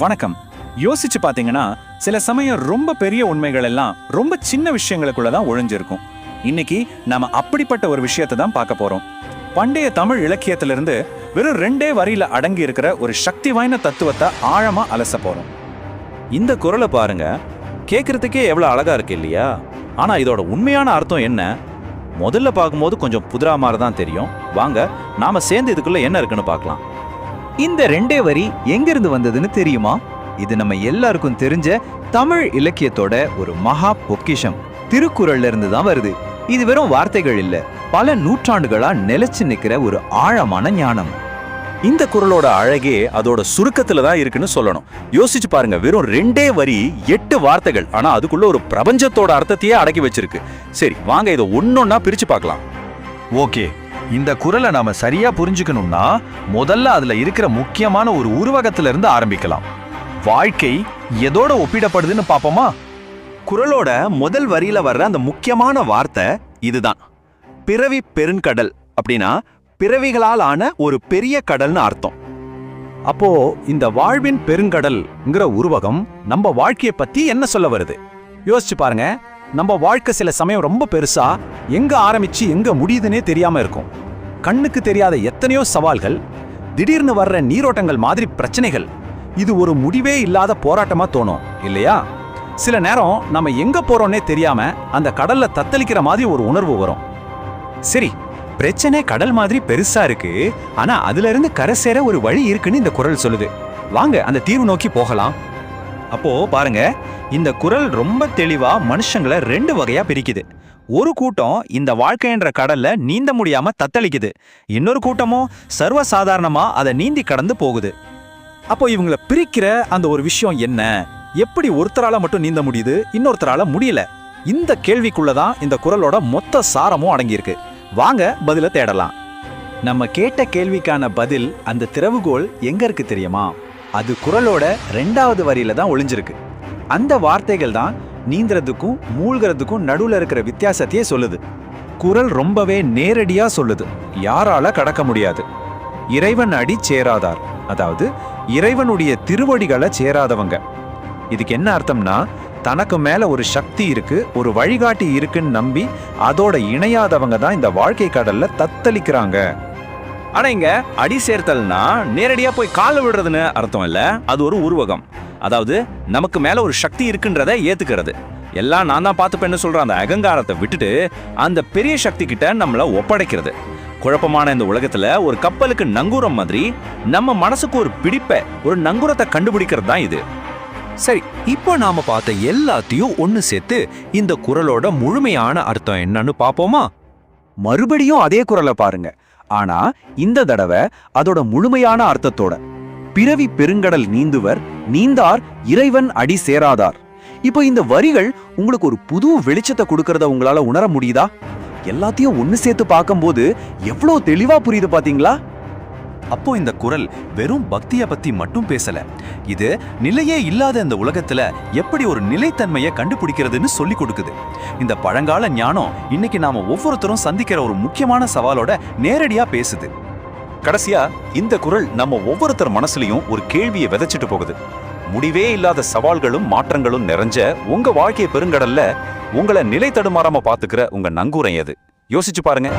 வணக்கம். யோசிச்சு பார்த்தீங்கன்னா சில சமயம் ரொம்ப பெரிய உண்மைகள் எல்லாம் ரொம்ப சின்ன விஷயங்களுக்குள்ள தான் ஒழிஞ்சிருக்கும். இன்னைக்கு நாம அப்படிப்பட்ட ஒரு விஷயத்தை தான் பார்க்க போறோம். பண்டைய தமிழ் இலக்கியத்திலிருந்து வெறும் ரெண்டே வரியில அடங்கி இருக்கிற ஒரு சக்தி வாய்ந்த தத்துவத்தை ஆழமா அலச போறோம். இந்த குரலை பாருங்க. கேட்கறதுக்கே எவ்வளோ அழகா இருக்கு இல்லையா? ஆனா இதோட உண்மையான அர்த்தம் என்ன? முதல்ல பார்க்கும்போது கொஞ்சம் புதிரா மாதிரி தான் தெரியும். வாங்க நாம சேர்ந்து இதுக்குள்ள என்ன இருக்குன்னு பார்க்கலாம். இந்த ரெண்டே வரி எங்கிருந்து வந்ததுன்னு தெரியுமா? இது நம்ம எல்லாருக்கும் தெரிஞ்ச தமிழ் இலக்கியத்தோட ஒரு மகா பொக்கிஷம். திருக்குறள்ல இருந்து தான் வருது. இது வெறும் வார்த்தைகள் இல்ல. பல நூற்றாண்டுகளா நிலைச்சு நிக்கிற ஒரு ஆழமான ஞானம். இந்த குரலோட அழகே அதோட சுருக்கத்துல தான் இருக்குன்னு சொல்லணும். யோசிச்சு பாருங்க. வெறும் ரெண்டே வரி எட்டு வார்த்தைகள். ஆனா அதுக்குள்ள ஒரு பிரபஞ்சத்தோட அர்த்தத்தையே அடக்கி வச்சிருக்கு. சரி வாங்க இதை ஒன்னொன்னா பிரிச்சு பார்க்கலாம். ஓகே. இந்த குரலை நாம சரியா புரிஞ்சுக்கணும்னா முதல்ல அதுல இருக்கிற முக்கியமான ஒரு உருவகத்துல இருந்து ஆரம்பிக்கலாம். வாழ்க்கை எதோட ஒப்பிடப்படுதுன்னு பாப்போமா? குரலோட முதல் வரியில வர்ற அந்த முக்கியமான வார்த்தை இதுதான். பிறவி பெருங்கடல் அப்படின்னா பிறவிகளால் ஆன ஒரு பெரிய கடல்னு அர்த்தம். அப்போ இந்த வாழ்வின் பெருங்கடல்ங்கிற உருவகம் நம்ம வாழ்க்கையை பத்தி என்ன சொல்ல வருது? யோசிச்சு பாருங்க. நம்ம வாழ்க்கை சில சமயம் ரொம்ப பெருசா எங்க ஆரம்பிச்சு எங்க முடியுதுன்னே தெரியாம இருக்கும். கண்ணுக்கு தெரியாத எத்தனையோ சவால்கள் திடீர்னு வர்ற நீரோட்டங்கள் மாதிரி பிரச்சனைகள். இது ஒரு முடிவே இல்லாத போராட்டமா தோணும் இல்லையா? சில நேரம் நம்ம எங்க போறோம்னே தெரியாம அந்த கடல்ல தத்தளிக்கிற மாதிரி ஒரு உணர்வு வரும். சரி பிரச்சனை கடல் மாதிரி பெருசா இருக்கு ஆனா அதுல இருந்து கரை சேர ஒரு வழி இருக்குன்னு இந்த குரல் சொல்லுது. வாங்க அந்த தீர்வு நோக்கி போகலாம். அப்போ பாருங்க இந்த குரல் ரொம்ப தெளிவா மனுஷங்களை ரெண்டு வகையா பிரிக்குது. ஒரு கூட்டம் இந்த வாழ்க்கைன்ற கடல்ல நீந்த முடியாம தத்தளிக்குது. இன்னொரு கூட்டமும் சர்வசாதாரணமா அதை நீந்தி கடந்து போகுது. அப்போ இவங்கள பிரிக்கிற அந்த ஒரு விஷயம் என்ன? எப்படி ஒருத்தரால மட்டும் நீந்த முடியுது இன்னொருத்தரால முடியல? இந்த கேள்விக்குள்ளதான் இந்த குரலோட மொத்த சாரமும் அடங்கியிருக்கு. வாங்க பதில தேடலாம். நம்ம கேட்ட கேள்விக்கான பதில் அந்த திறவுகோல் எங்க இருக்கு தெரியுமா? அது குரலோட ரெண்டாவது வரியில தான் ஒளிஞ்சிருக்கு. அந்த வார்த்தைகள் தான் நீந்துறதுக்கும் மூழ்கிறதுக்கும் நடுவில் இருக்கிற வித்தியாசத்தையே சொல்லுது. குரல் ரொம்பவே நேரடியா சொல்லுது. யாரால கடக்க முடியாது. இறைவன் அடி சேராதார். அதாவது இறைவனுடைய திருவடிகளை சேராதவங்க. இதுக்கு என்ன அர்த்தம்னா தனக்கு மேல ஒரு சக்தி இருக்கு ஒரு வழிகாட்டி இருக்குன்னு நம்பி அதோட இணையாதவங்க தான் இந்த வாழ்க்கை கடல்ல தத்தளிக்கிறாங்க. ஆனா இங்க அடி சேர்த்தல்னா நேரடியா போய் கால விடுறதுன்னு அர்த்தம் இல்ல. அது ஒரு உருவகம். அதாவது நமக்கு மேலே ஒரு சக்தி இருக்குன்றதை ஏற்றுக்கிறது எல்லாம் நான் தான் பார்த்துப்பேன்னு சொல்கிற அந்த அகங்காரத்தை விட்டுட்டு அந்த பெரிய சக்தி கிட்ட நம்மளை ஒப்படைக்கிறது. குழப்பமான இந்த உலகத்துல ஒரு கப்பலுக்கு நங்கூரம் மாதிரி நம்ம மனசுக்கு ஒரு பிடிப்பை ஒரு நங்கூரத்தை கண்டுபிடிக்கிறது தான் இது. சரி இப்போ நாம பார்த்த எல்லாத்தையும் ஒன்று சேர்த்து இந்த குரலோட முழுமையான அர்த்தம் என்னன்னு பார்ப்போமா? மறுபடியும் அதே குரலை பாருங்க. ஆனா இந்த தடவை அதோட முழுமையான அர்த்தத்தோட. பிறவி பெருங்கடல் நீந்துவர் நீந்தார் இறைவன் அடி சேராதார். இப்போ இந்த வரிகள் உங்களுக்கு ஒரு புது வெளிச்சத்தை கொடுக்கறத உங்களால உணர முடியுதா? எல்லாத்தையும் ஒன்னு சேர்த்து பார்க்கும்போது எவ்வளவு தெளிவா புரியுது பாத்தீங்களா? அப்போ இந்த குரல் வெறும் பக்தியை பத்தி மட்டும் பேசல. இது நிலையே இல்லாத இந்த உலகத்துல எப்படி ஒரு நிலைத்தன்மையை கண்டுபிடிக்கிறதுன்னு சொல்லி கொடுக்குது. இந்த பழங்கால ஞானம் இன்னைக்கு நாம ஒவ்வொருத்தரும் சந்திக்கிற ஒரு முக்கியமான சவாலோட நேரடியா பேசுது. கடைசியா இந்த குரல் நம்ம ஒவ்வொருத்தர் மனசுலயும் ஒரு கேள்வியை விதைச்சிட்டு போகுது. முடிவே இல்லாத சவால்களும் மாற்றங்களும் நிறைஞ்ச உங்க வாழ்க்கை பெருங்கடல்ல உங்களை நிலை தடுமாறாம பாத்துக்கிற உங்க நங்கூரம் எது? யோசிச்சு பாருங்க.